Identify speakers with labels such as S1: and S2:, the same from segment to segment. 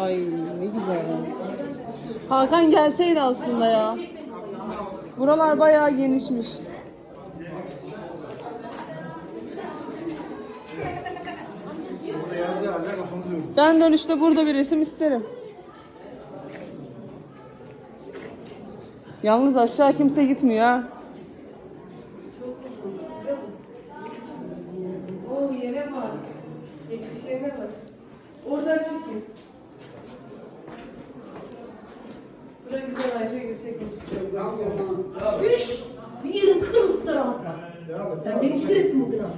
S1: Ay ne güzel. Hakan gelseydi aslında ya. Buralar bayağı genişmiş. Ben dönüşte burada bir resim isterim. Yalnız aşağı kimse gitmiyor ha.
S2: O yere bak. Eskişehir'e bak. Oradan çekin. Bura güzel Ayşe çekmiş. Üş! Bir yerim kırılsın tarafta. Sen beni sinir ettin bugün ha.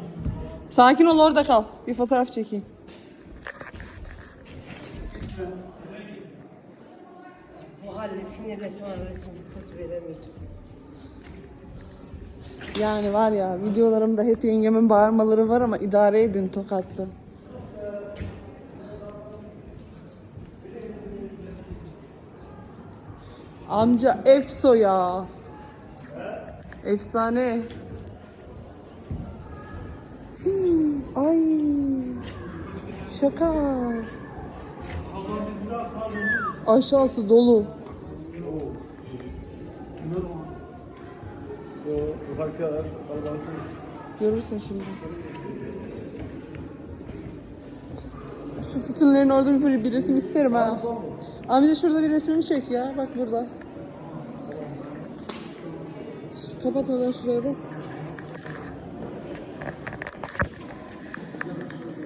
S1: Sakin ol orada kal. Bir fotoğraf çekeyim.
S2: Bu halde sinirlesem var resim poz veremeyeceğim.
S1: Yani var ya videolarımda hep yengemin bağırmaları var ama idare edin tokatlı. Amca Efso ya. Efsane. Ay. Şaka. Aşağısı dolu. Görürsün şimdi. Şu sütunların orada bir, bir resim isterim ha. Amca şurada bir resmimi çek ya. Bak burada. Şu- Kapat oradan şuraya bas.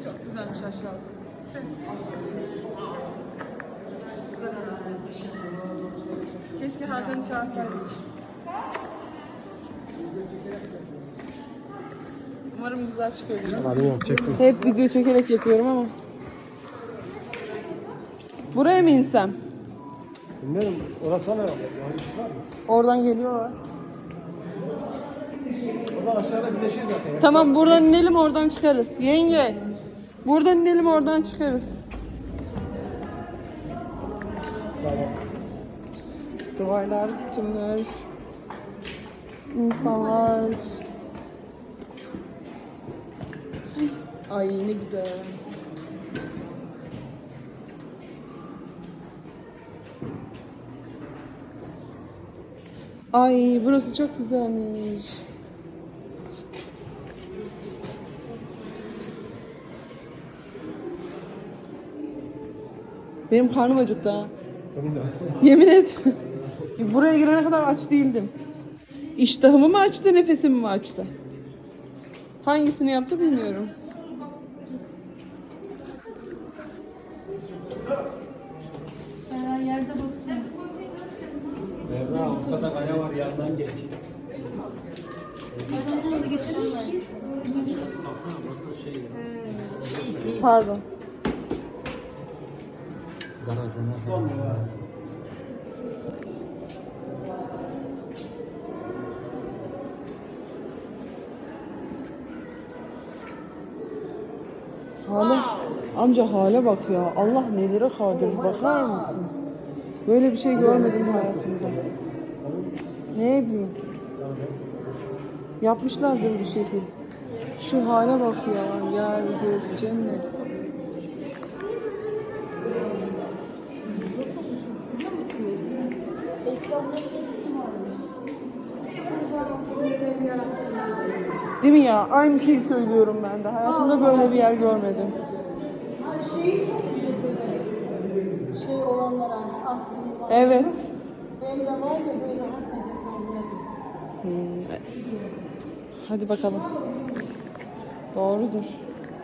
S1: Çok güzelmiş aşağısı. Keşke Hakan'ı çağırsaydık. Umarım güzel çıkıyor.
S3: Çektim.
S1: Hep video çekerek yapıyorum ama. Buraya mı insem?
S3: Bilmiyorum, orası ne? Yani iş var mı?
S1: Oradan geliyorlar. Tamam buradan inelim oradan çıkarız. Yenge. Buradan inelim oradan çıkarız. Duvarlar, sütunlar. insanlar. Ay ne güzel. Ay burası çok güzelmiş. Benim karnım acıktı ha. Yemin et. Buraya girene kadar aç değildim. İştahımı mı açtı, nefesimi mi açtı? Hangisini yaptı bilmiyorum.
S4: Yerde baksana.
S5: Berra ortada kaya var yandan geç. Baksana burası şey ya.
S1: Pardon.
S5: Zarar falan.
S1: Hale. Amca hale bak ya. Allah nelere kadir. Bakar mısın? Böyle bir şey görmedim hayatımda. Ne bileyim. Yapmışlardır bir şekil. Şu hale bak ya. Yer gök cennet. Değil mi ya? Aynı şeyi söylüyorum ben de. Hayatımda böyle bir yer görmedim.
S4: Şeyi çok güzel. Şey olanlara aslında.
S1: Evet.
S4: Benim de var ya böyle rahat nefes almaya.
S1: Hadi bakalım. Doğrudur.